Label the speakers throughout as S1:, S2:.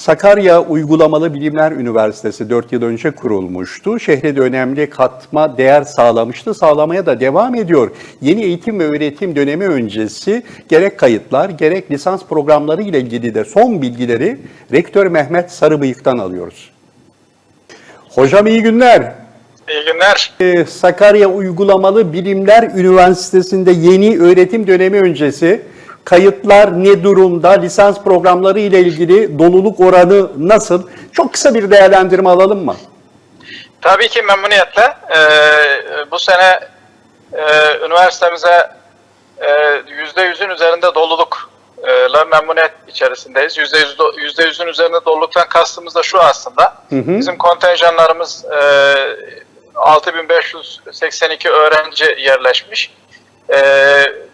S1: Sakarya Uygulamalı Bilimler Üniversitesi 4 yıl önce kurulmuştu. Şehre de önemli katma değer sağlamıştı. Sağlamaya da devam ediyor. Yeni eğitim ve öğretim dönemi öncesi gerek kayıtlar gerek lisans programları ile ilgili de son bilgileri Rektör Mehmet Sarıbıyık'tan alıyoruz. Hocam iyi günler.
S2: İyi günler.
S1: Ee, Sakarya Uygulamalı Bilimler Üniversitesi'nde yeni öğretim dönemi öncesi kayıtlar ne durumda, lisans programları ile ilgili doluluk oranı nasıl? Çok kısa bir değerlendirme alalım mı?
S2: Tabii ki memnuniyetle. Ee, bu sene e, üniversitemize e, yüzde yüzün üzerinde dolulukla memnuniyet içerisindeyiz. Yüzde yüzün üzerinde doluluktan kastımız da şu aslında. Bizim kontenjanlarımız e, 6582 öğrenci yerleşmiş. E,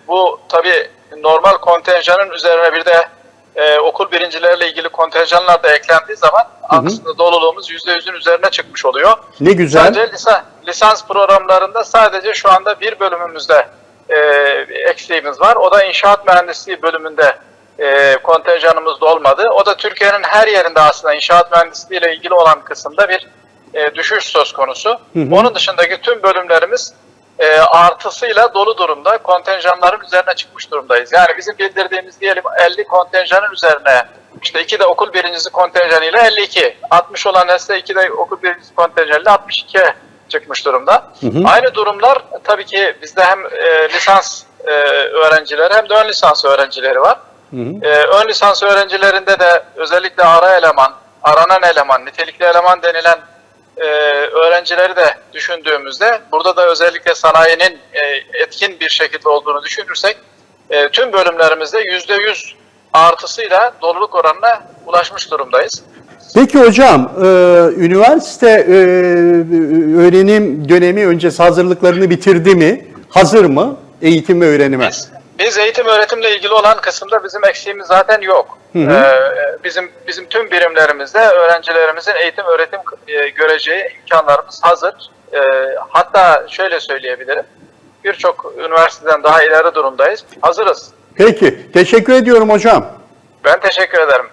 S2: bu tabii normal kontenjanın üzerine bir de e, okul birincileriyle ilgili kontenjanlar da eklendiği zaman aslında doluluğumuz %100'ün üzerine çıkmış oluyor.
S1: Ne güzel.
S2: Sadece lisa- lisans programlarında sadece şu anda bir bölümümüzde e, eksiğimiz var. O da inşaat mühendisliği bölümünde e, kontenjanımız dolmadı. O da Türkiye'nin her yerinde aslında inşaat mühendisliği ile ilgili olan kısımda bir e, düşüş söz konusu. Onun dışındaki tüm bölümlerimiz e, artısıyla dolu durumda. Kontenjanların üzerine çıkmış durumdayız. Yani bizim bildirdiğimiz diyelim 50 kontenjanın üzerine işte iki de okul birincisi kontenjanıyla 52. 60 olan nesne iki de okul birincisi kontenjanıyla 62 çıkmış durumda. Aynı durumlar tabii ki bizde hem e, lisans e, öğrencileri hem de ön lisans öğrencileri var. E, ön lisans öğrencilerinde de özellikle ara eleman, aranan eleman, nitelikli eleman denilen e, öğrencileri de düşündüğümüzde burada da özellikle sanayinin e, etkin bir şekilde olduğunu düşünürsek e, tüm bölümlerimizde yüzde yüz artısıyla doluluk oranına ulaşmış durumdayız.
S1: Peki hocam, e, üniversite e, öğrenim dönemi öncesi hazırlıklarını bitirdi mi? Hazır mı eğitim ve öğrenime?
S2: Biz, biz eğitim öğretimle ilgili olan kısımda bizim eksiğimiz zaten yok. Ee, bizim bizim tüm birimlerimizde öğrencilerimizin eğitim öğretim e, göreceği imkanlarımız hazır. Ee, hatta şöyle söyleyebilirim. Birçok üniversiteden daha ileri durumdayız. Hazırız.
S1: Peki, teşekkür ediyorum hocam.
S2: Ben teşekkür ederim.